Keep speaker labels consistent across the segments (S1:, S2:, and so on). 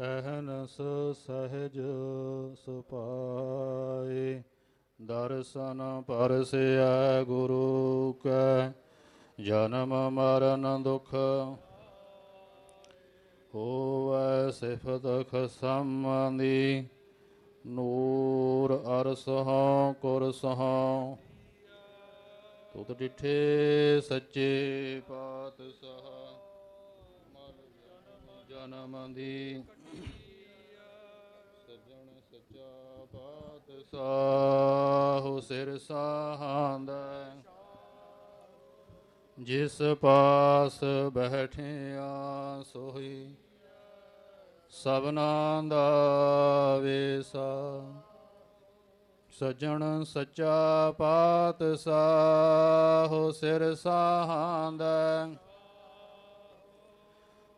S1: ਅਹਨਸ ਸਹਿਜ ਸੁਪਾਏ, ਦਰਸ਼ਨ ਪਰਸਿਆ ਗੁਰੂ ਕੈ, ਜਨਮ ਮਰਨ ਦੁਖ ਹੋਵੈ ਸਿਫਤ ਖਸਮੰਦੀ ਨੂਰ ਅਰਸਹੁ ਕੁਰਸਹੁ। ਤੁਤ ਡਿਠੇ ਸੱਚੇ ਪਾਤਸ਼ਾਹ। ਮਰ ਜਨਮ ਦੀ। ਸਜਣ ਸੱਚਾ ਪਾਤਸ਼ਾਹ ਸਿਰ ਸਾਹਾਂਦਾ ਜਿਸ ਪਾਸ ਬੈਠਿਆ ਸੋਈ ਸਭਨਾ ਦਾ ਵੇਸਾ। ਸਜਣ ਸੱਚਾ ਪਾਤਸ਼ਾਹ ਸਿਰ ਸਾਹਾਂਦਾ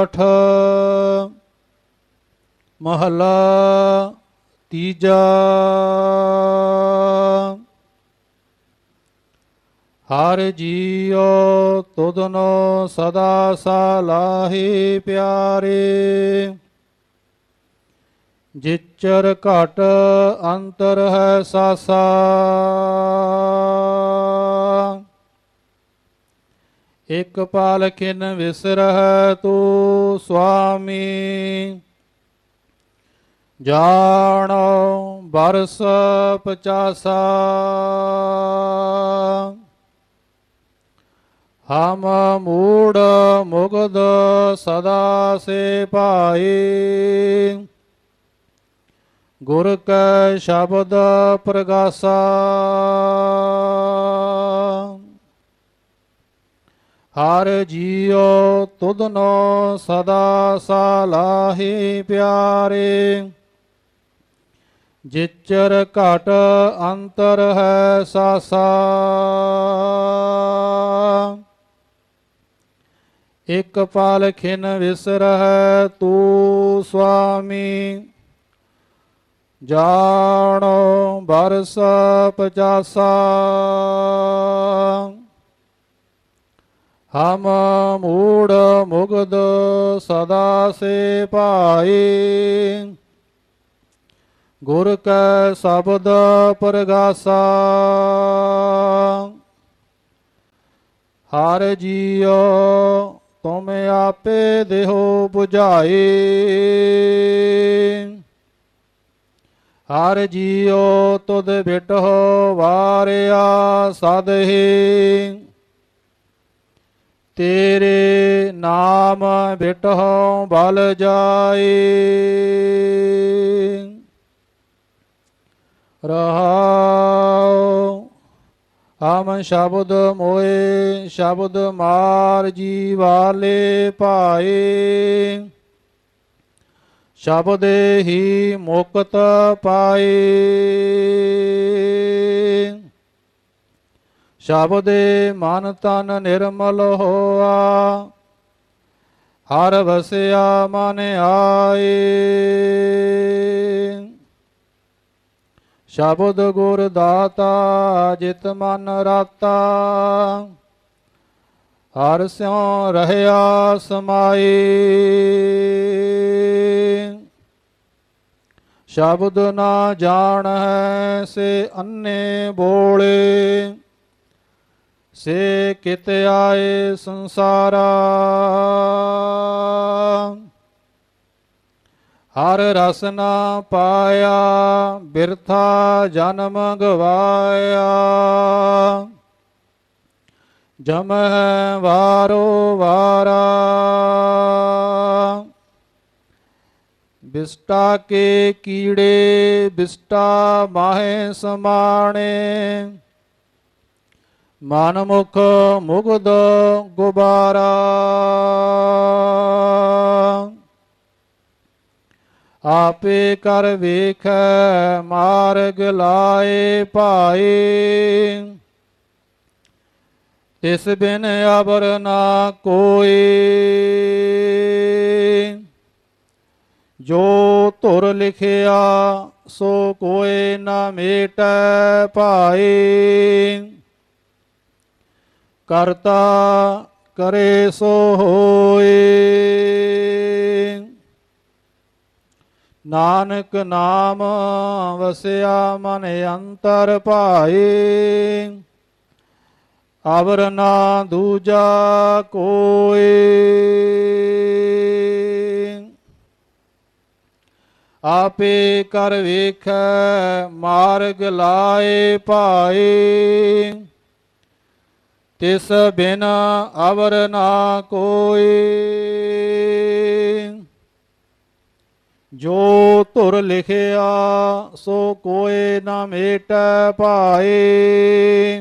S1: ਸੋਰਠ ਮਹਲਾ ਤੀਜਾ। ਹਰ ਜੀਉ ਤੁਧਨੋ ਸਦਾ ਸਲਾਹੀ ਪਿਆਰੇ। ਜਿਚਰ ਘਟ ਅੰਤਰ ਹੈ ਸਾਸਾ। ਇਕ ਪਾਲਕਿਨ ਵਿਸਰਹ ਤੂੰ ਸੁਆਮੀ ਜਾਣੋ ਬਰਸ ਪਚਾਸਾ। ਹਮ ਮੂੜ ਮੁਗਦ ਸਦਾ ਸੇ ਭਾਈ। ਗੁਰ ਕੈ ਸ਼ਬਦ ਪ੍ਰਗਾਸਾ। ਹਰ ਜੀਉ ਤੁਧਨੋ ਸਦਾ ਸਾਲਾਹੀ ਪਿਆਰੇ। ਜਿਚਰ ਘਟ ਅੰਤਰ ਹੈ ਸਾਸਾ। ਇਕ ਪਾਲ ਖਿਨ ਵਿਸਰਹ ਤੂੰ ਸੁਆਮੀ। ਜਾਣੋ ਬਰਸ ਪਚਾਸਾ। ਹਮ ਮੂੜ ਮੁਗਦ ਸਦਾ ਸੇ ਭਾਈ। ਗੁਰ ਕੈ ਸ਼ਬਦ ਪ੍ਰਗਾਸਾ। ਹਰ ਜੀਉ ਤੁਮ ਆਪੇ ਦੇਹੋ 부ਝਾਏ ਹਰ ਜੀਉ ਤੁਧ ਬਿਟਹੁ ਵਾਰਿਆ ਸਦਹੀ। ਤੇਰੇ ਨਾਮ ਬਿਟਹੁ ਬਲ ਜਾਏ। ਰਹਾਉ, ਹਮ ਸ਼ਬਦ ਮੋਏ, ਸ਼ਬਦ ਮਾਰ ਜੀ ਵਾਲੇ ਭਾਏ। ਸ਼ਬਦ ਹੀ ਮੁਕਤ ਪਾਏ। ਸ਼ਬਦੇ ਮਨ ਤਨ ਨਿਰਮਲ ਹੋਆ। ਹਰ ਵਸਿਆ ਮਨ ਆਏ। ਸ਼ਬਦ ਗੁਰ ਦਾਤਾ ਜਿਤ ਮਨ ਰਾਤਾ। ਹਰ ਸਿਉ ਰਹਿਆ ਸਮਾਈ ਸ਼ਬਦ ਨਾ ਜਾਣ ਹੈ ਸੇ ਅੰਨੇ ਬੋਲੇ। ਸੇ ਕਿਤ ਆਏ ਸੰਸਾਰਾ। ਹਰ ਰਸ ਨਾ ਪਾਇਆ, ਬਿਰਥਾ ਜਨਮ ਗਵਾਇਆ। ਜਮ ਵਾਰੋ ਵਾਰਾ। ਬਿਸਟਾ ਕੇ ਕੀੜੇ, ਬਿਸਟਾ ਮਾਹੇ ਸਮਾਣੇ। ਮਨ ਮੁਖ ਮੁਗਦ ਗੁਬਾਰਾ ਆਪੇ ਕਰ ਵੇਖ ਮਾਰਗ ਲਾਏ ਭਾਏ ਤਿਸ ਬਿਨ ਅਬਰ ਨਾ ਕੋਈ ਜੋ ਧੁਰ ਲਿਖਿਆ ਸੋ ਕੋਏ ਨਾ ਮੇਟੈ ਭਾਏ ਕਰਤਾ ਕਰੇ ਸੋ ਹੋਏ। ਨਾਨਕ ਨਾਮ ਵਸਿਆ ਮਨ ਅੰਤਰ ਭਾਏ। ਅਵਰ ਨਾ ਦੂਜਾ ਕੋਏ। ਆਪੇ ਕਰ ਵੇਖ, ਮਾਰਗ ਲਾਏ ਭਾਏ। ਤਿਸ ਬਿਨ ਅਵਰ ਨਾ ਕੋਈ। ਜੋ ਧੁਰ ਲਿਖਿਆ, ਸੋ ਕੋਏ ਨਾ ਮੇਟੈ ਭਾਏ।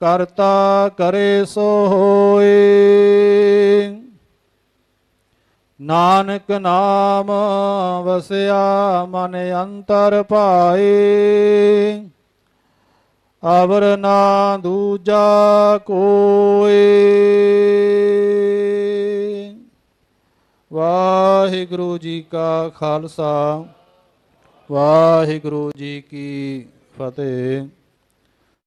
S1: ਕਰਤਾ ਕਰੇ ਸੋ ਹੋਏ। ਨਾਨਕ ਨਾਮ ਵਸਿਆ, ਮਨ ਅੰਤਰ ਭਾਏ। ਅਵਰ ਨਾ ਦੂਜਾ ਕੋਏ। ਵਾਹਿਗੁਰੂ ਜੀ ਕਾ ਖਾਲਸਾ ਵਾਹਿਗੁਰੂ ਜੀ ਕੀ ਫਤਿਹ।